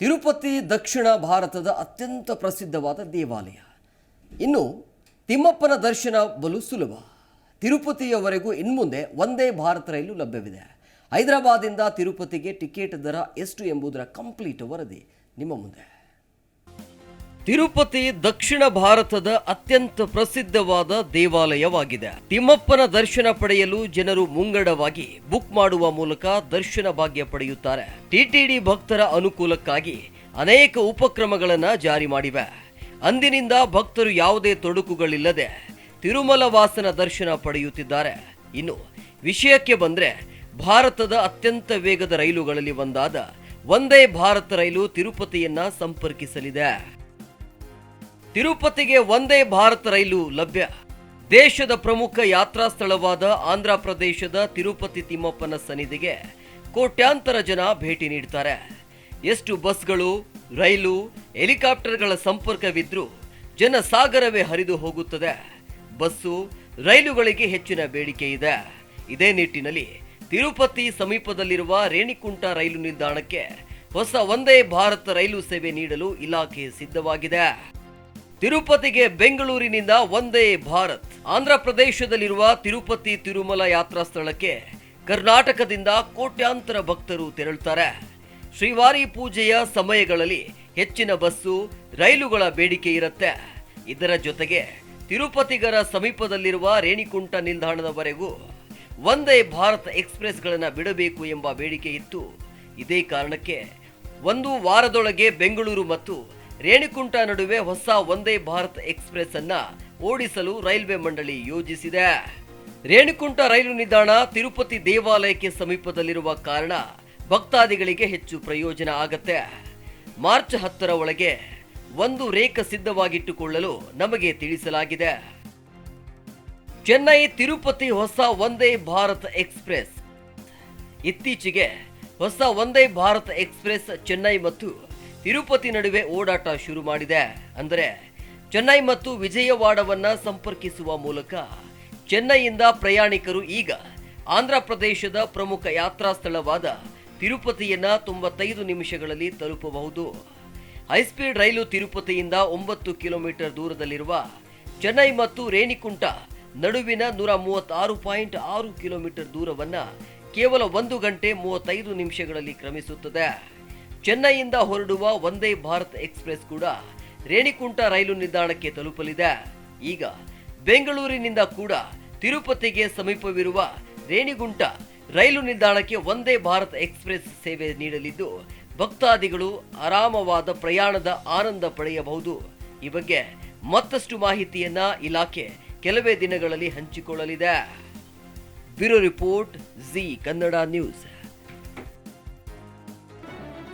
ತಿರುಪತಿ ದಕ್ಷಿಣ ಭಾರತದ ಅತ್ಯಂತ ಪ್ರಸಿದ್ಧವಾದ ದೇವಾಲಯ. ಇನ್ನು ತಿಮ್ಮಪ್ಪನ ದರ್ಶನ ಬಲು ಸುಲಭ. ತಿರುಪತಿಯವರೆಗೂ ಇನ್ಮುಂದೆ ಒಂದೇ ಭಾರತ ರೈಲು ಲಭ್ಯವಿದೆ. ಹೈದರಾಬಾದಿಂದ ತಿರುಪತಿಗೆ ಟಿಕೆಟ್ ದರ ಎಷ್ಟು ಎಂಬುದರ ಕಂಪ್ಲೀಟ್ ವರದಿ ನಿಮ್ಮ ಮುಂದೆ. ತಿರುಪತಿ ದಕ್ಷಿಣ ಭಾರತದ ಅತ್ಯಂತ ಪ್ರಸಿದ್ಧವಾದ ದೇವಾಲಯವಾಗಿದೆ. ತಿಮ್ಮಪ್ಪನ ದರ್ಶನ ಪಡೆಯಲು ಜನರು ಮುಂಗಡವಾಗಿ ಬುಕ್ ಮಾಡುವ ಮೂಲಕ ದರ್ಶನ ಭಾಗ್ಯ ಪಡೆಯುತ್ತಾರೆ. ಟಿಟಿಡಿ ಭಕ್ತರ ಅನುಕೂಲಕ್ಕಾಗಿ ಅನೇಕ ಉಪಕ್ರಮಗಳನ್ನ ಜಾರಿ ಮಾಡಿವೆ. ಅಂದಿನಿಂದ ಭಕ್ತರು ಯಾವುದೇ ತೊಡಕುಗಳಿಲ್ಲದೆ ತಿರುಮಲ ವಾಸನ ದರ್ಶನ ಪಡೆಯುತ್ತಿದ್ದಾರೆ. ಇನ್ನು ವಿಷಯಕ್ಕೆ ಬಂದ್ರೆ ಭಾರತದ ಅತ್ಯಂತ ವೇಗದ ರೈಲುಗಳಲ್ಲಿ ಒಂದಾದ ಒಂದೇ ಭಾರತ ರೈಲು ತಿರುಪತಿಯನ್ನ ಸಂಪರ್ಕಿಸಲಿದೆ. ತಿರುಪತಿಗೆ ಒಂದೇ ಭಾರತ ರೈಲು ಲಭ್ಯ. ದೇಶದ ಪ್ರಮುಖ ಯಾತ್ರಾ ಸ್ಥಳವಾದ ಆಂಧ್ರ ಪ್ರದೇಶದ ತಿರುಪತಿ ತಿಮ್ಮಪ್ಪನ ಸನ್ನಿಧಿಗೆ ಕೋಟ್ಯಾಂತರ ಜನ ಭೇಟಿ ನೀಡ್ತಾರೆ. ಎಷ್ಟು ಬಸ್ಗಳು, ರೈಲು, ಹೆಲಿಕಾಪ್ಟರ್ಗಳ ಸಂಪರ್ಕವಿದ್ರೂ ಜನಸಾಗರವೇ ಹರಿದು ಹೋಗುತ್ತದೆ. ಬಸ್ಸು ರೈಲುಗಳಿಗೆ ಹೆಚ್ಚಿನ ಬೇಡಿಕೆ ಇದೆ. ಇದೇ ನಿಟ್ಟಿನಲ್ಲಿ ತಿರುಪತಿ ಸಮೀಪದಲ್ಲಿರುವ ರೇಣಿಕುಂಟ ರೈಲು ನಿಲ್ದಾಣಕ್ಕೆ ಹೊಸ ಒಂದೇ ಭಾರತ ರೈಲು ಸೇವೆ ನೀಡಲು ಇಲಾಖೆ ಸಿದ್ಧವಾಗಿದೆ. ತಿರುಪತಿಗೆ ಬೆಂಗಳೂರಿನಿಂದ ಒಂದೇ ಭಾರತ್. ಆಂಧ್ರ ಪ್ರದೇಶದಲ್ಲಿರುವ ತಿರುಪತಿ ತಿರುಮಲ ಯಾತ್ರಾ ಸ್ಥಳಕ್ಕೆ ಕರ್ನಾಟಕದಿಂದ ಕೋಟ್ಯಾಂತರ ಭಕ್ತರು ತೆರಳುತ್ತಾರೆ. ಶ್ರೀವಾರಿ ಪೂಜೆಯ ಸಮಯಗಳಲ್ಲಿ ಹೆಚ್ಚಿನ ಬಸ್ಸು, ರೈಲುಗಳ ಬೇಡಿಕೆ ಇರುತ್ತೆ. ಇದರ ಜೊತೆಗೆ ತಿರುಪತಿಗರ ಸಮೀಪದಲ್ಲಿರುವ ರೇಣಿಕುಂಟ ನಿಲ್ದಾಣದವರೆಗೂ ಒಂದೇ ಭಾರತ್ ಎಕ್ಸ್ಪ್ರೆಸ್ಗಳನ್ನು ಬಿಡಬೇಕು ಎಂಬ ಬೇಡಿಕೆ ಇತ್ತು. ಇದೇ ಕಾರಣಕ್ಕೆ ಒಂದು ವಾರದೊಳಗೆ ಬೆಂಗಳೂರು ಮತ್ತು ರೇಣಿಕುಂಟ ನಡುವೆ ಹೊಸ ಒಂದೇ ಭಾರತ್ ಎಕ್ಸ್ಪ್ರೆಸ್ ಅನ್ನ ಓಡಿಸಲು ರೈಲ್ವೆ ಮಂಡಳಿ ಯೋಜಿಸಿದೆ. ರೇಣಿಕುಂಟ ರೈಲು ನಿಲ್ದಾಣ ತಿರುಪತಿ ದೇವಾಲಯಕ್ಕೆ ಸಮೀಪದಲ್ಲಿರುವ ಕಾರಣ ಭಕ್ತಾದಿಗಳಿಗೆ ಹೆಚ್ಚು ಪ್ರಯೋಜನ ಆಗತ್ತೆ. ಮಾರ್ಚ್ ಹತ್ತರ ಒಳಗೆ ಒಂದು ರೇಖ ಸಿದ್ಧವಾಗಿಟ್ಟುಕೊಳ್ಳಲು ನಮಗೆ ತಿಳಿಸಲಾಗಿದೆ. ಚೆನ್ನೈ ತಿರುಪತಿ ಹೊಸ ಒಂದೇ ಭಾರತ್ ಎಕ್ಸ್ಪ್ರೆಸ್. ಇತ್ತೀಚೆಗೆ ಹೊಸ ಒಂದೇ ಭಾರತ್ ಎಕ್ಸ್ಪ್ರೆಸ್ ಚೆನ್ನೈ ಮತ್ತು ತಿರುಪತಿ ನಡುವೆ ಓಡಾಟ ಶುರು ಮಾಡಿದೆ. ಅಂದರೆ ಚೆನ್ನೈ ಮತ್ತು ವಿಜಯವಾಡವನ್ನ ಸಂಪರ್ಕಿಸುವ ಮೂಲಕ ಚೆನ್ನೈಯಿಂದ ಪ್ರಯಾಣಿಕರು ಈಗ ಆಂಧ್ರ ಪ್ರದೇಶದ ಪ್ರಮುಖ ಯಾತ್ರಾ ಸ್ಥಳವಾದ ತಿರುಪತಿಯನ್ನ ತೊಂಬತ್ತೈದು ನಿಮಿಷಗಳಲ್ಲಿ ತಲುಪಬಹುದು. ಹೈಸ್ಪೀಡ್ ರೈಲು ತಿರುಪತಿಯಿಂದ ಒಂಬತ್ತು ಕಿಲೋಮೀಟರ್ ದೂರದಲ್ಲಿರುವ ಚೆನ್ನೈ ಮತ್ತು ರೇಣಿಕುಂಟ ನಡುವಿನ ನೂರ ಮೂವತ್ತಾರು ಪಾಯಿಂಟ್ ಆರು ಕಿಲೋಮೀಟರ್ ದೂರವನ್ನು ಕೇವಲ ಒಂದು ಗಂಟೆ ಮೂವತ್ತೈದು ನಿಮಿಷಗಳಲ್ಲಿ ಕ್ರಮಿಸುತ್ತದೆ. ಚೆನ್ನೈಯಿಂದ ಹೊರಡುವ ವಂದೇ ಭಾರತ್ ಎಕ್ಸ್ಪ್ರೆಸ್ ಕೂಡ ರೇಣಿಕುಂಟ ರೈಲು ನಿಲ್ದಾಣಕ್ಕೆ ತಲುಪಲಿದೆ. ಈಗ ಬೆಂಗಳೂರಿನಿಂದ ಕೂಡ ತಿರುಪತಿಗೆ ಸಮೀಪವಿರುವ ರೇಣಿಗುಂಟ ರೈಲು ನಿಲ್ದಾಣಕ್ಕೆ ವಂದೇ ಭಾರತ್ ಎಕ್ಸ್ಪ್ರೆಸ್ ಸೇವೆ ನೀಡಲಿದ್ದು, ಭಕ್ತಾದಿಗಳು ಆರಾಮವಾದ ಪ್ರಯಾಣದ ಆನಂದ ಪಡೆಯಬಹುದು. ಈ ಬಗ್ಗೆ ಮತ್ತಷ್ಟು ಮಾಹಿತಿಯನ್ನ ಇಲಾಖೆ ಕೆಲವೇ ದಿನಗಳಲ್ಲಿ ಹಂಚಿಕೊಳ್ಳಲಿದೆ. Bureau report Zee Kannada news.